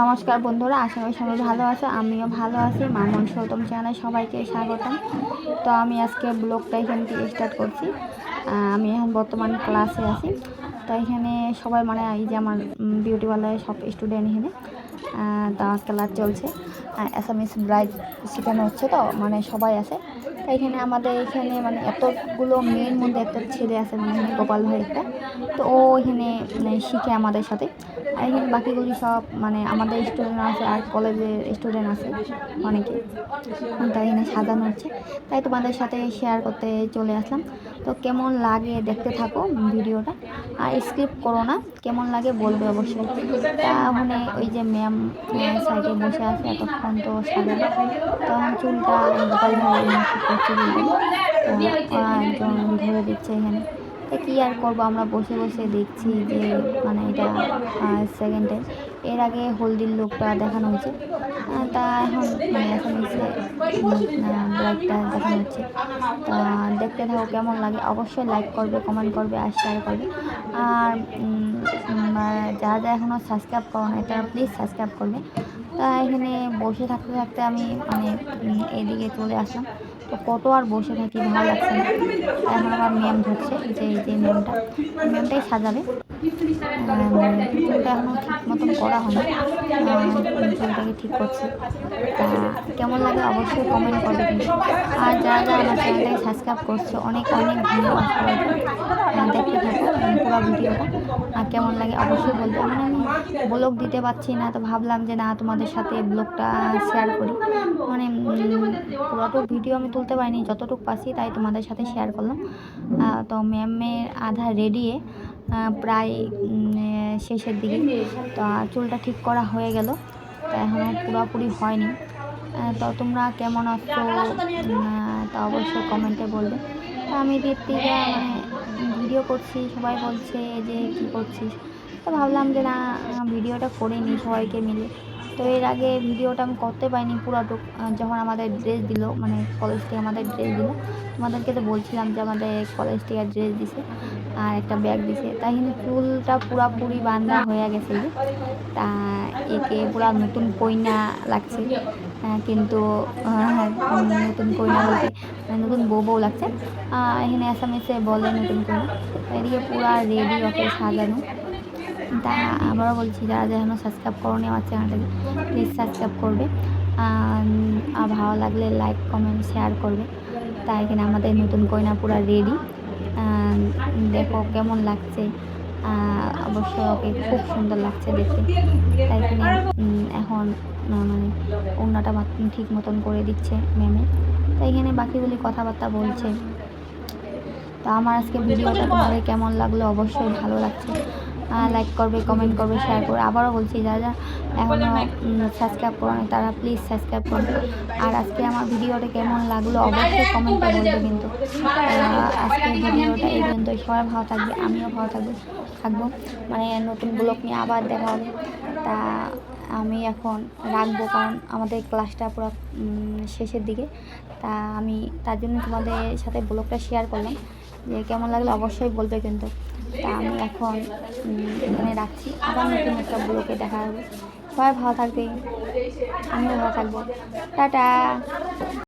নমস্কার বন্ধুরা, আশা করি সবাই ভালো আছে, আমিও ভালো আছি। মামন সৌতম চ্যানেলে সবাইকে স্বাগতম। তো আমি আজকে ব্লগটা এখান থেকে স্টার্ট করছি। আমি এখন বর্তমান ক্লাসে আছি। তো এখানে সবাই মানে এই যে আমার বিউটি পার্লারের সব স্টুডেন্ট এখানে। তা ক্লাস চলছে। অ্যাসামিস ব্রাইড শেখানো হচ্ছে তো মানে সবাই আছে। এখানে আমাদের এখানে মানে এতগুলো মেয়ের মধ্যে একটা ছেলে আছে মানে গোপাল ভাই একটা। তো ও এখানে মানে শিখে আমাদের সাথে। আর এখানে বাকিগুলি সব মানে আমাদের স্টুডেন্ট আছে আর কলেজের স্টুডেন্ট আছে অনেকে। তাই এখানে সাজানো হচ্ছে। তাই তোমাদের সাথে শেয়ার করতে চলে আসলাম। তো কেমন লাগে দেখতে থাকো ভিডিওটা। আর স্ক্রিপ্ট করো না, কেমন লাগে বলবে অবশ্যই। তা ওখানে ওই যে ম্যাম সাইডে বসে আছে, এতক্ষণ তো সাজানো তো এখন চুলটা গোপাল ভাই ধরে দিচ্ছে এখানে। তো কী আর করব? আমরা বসে বসে দেখছি যে মানে এটা সেকেন্ডে এর আগে হলদির লোকটা দেখানো হয়েছে। তা এখন মানে এখন এসে ব্লাইকটা দেখানো হচ্ছে। তা দেখতে থাকো কেমন লাগে। অবশ্যই লাইক করবে কমেন্ট করবে আর শেয়ার করবে। আর যারা যারা এখনও সাবস্ক্রাইব করো না এটা প্লিজ সাবস্ক্রাইব করবে। তা এখানে বসে থাকতে থাকতে আমি মানে এদিকে চলে আসলাম। তো কত আর বসে থাকি ভালো লাগছে না। এখন আমার ম্যাম ধরছে যে এই যে ম্যামটা ম্যামটাই সাজাবে। চুলটা এখনও ঠিক মতন করা হয় আহ, চুলটাকে ঠিক করছে। তা কেমন লাগে অবশ্যই কমেন্ট করবে কিন্তু। আর যারা যারা আমার চ্যানেলটাকে সাবস্ক্রাইব করছে অনেক অনেক ধন্যবাদ দেখতে থাকো। পুরো ভিডিওটা। আর কেমন লাগে অবশ্যই বলতে মানে আমি ব্লগ দিতে পারছি না তো ভাবলাম যে না তোমাদের সাথে ব্লগটা শেয়ার করি। মানে উম, পুরোটুকু ভিডিও আমি তুলতে পারিনি যতটুকু পাচ্ছি তাই তোমাদের সাথে শেয়ার করলাম। তো ম্যামের আধা রেডিয়ে প্রায় শেষের দিকে। তো চুলটা ঠিক করা হয়ে গেল। তা এখনও পুরোপুরি হয়নি। তো তোমরা কেমন আছো? তা অবশ্যই কমেন্টে বলবে। তো আমি দীপ্তিকা মানে ভিডিও করছি সবাই বলছে যে কী করছিস? তো ভাবলাম যে, না, ভিডিওটা করে নিই সবাইকে মিলে। তো এর আগে ভিডিওটা আমি করতে পারিনি আহ, যখন আমাদের ড্রেস দিল মানে কলেজ থেকে আমাদের ড্রেস দিল তোমাদেরকে তো বলছিলাম যে আমাদের কলেজ থেকে ড্রেস দিছে আর একটা ব্যাগ দিছে। তাই কিন্তু চুলটা পুরাপুরি বান্ধা হয়ে গেছে। তা একে পুরা নতুন কইনা লাগছে কিন্তু আহ, নতুন কইনা বলতে মানে নতুন বউ বউ লাগছে এখানে এসএমএসে বলে নতুন কইনা। এদিকে পুরা রেডি ওকে সাজানো। তা আবারও বলছি যারা যারা এখনও সাবস্ক্রাইব করোনি আমার চ্যানেলটাকে প্লিজ সাবস্ক্রাইব করবে। আর ভালো লাগলে লাইক কমেন্ট শেয়ার করবে। তাই এখানে আমাদের নতুন কইনা পুরা রেডি দেখো কেমন লাগছে। অবশ্যই ওকে খুব সুন্দর লাগছে দেখতে। তাই এখানে এখন মানে অন্যটা ঠিক মতন করে দিচ্ছে ম্যামে তাই এখানে বাকিগুলি কথাবার্তা বলছে। তো আমার আজকে ভিডিওটা তোমাদের কেমন লাগল? অবশ্যই ভালো লাগছে। লাইক করবে কমেন্ট করবে শেয়ার করবে। আবারও বলছি যারা এখনও সাবস্ক্রাইব করো না তারা প্লিজ সাবস্ক্রাইব করবে আর আজকে আমার ভিডিওটা কেমন লাগল অবশ্যই কমেন্টে বলবে কিন্তু। আহ, আজকে ভিডিওটা এই পর্যন্ত। সবাই ভালো থাকবে আমিও ভালো থাকব থাকব। মানে নতুন ব্লগ নিয়ে আবার দেখা হবে। তা আমি এখন রাখব কারণ আমাদের ক্লাসটা পুরো শেষের দিকে। তা আমি তার জন্য তোমাদের সাথে ব্লগটা শেয়ার করলাম। যে কেমন লাগলে অবশ্যই বলবে কিন্তু। তা আমি এখন এখানে রাখছি। আবার নতুন একটা ব্লগে দেখা হবে। সবাই ভালো থাকবে আমিও ভালো থাকব। টাটা।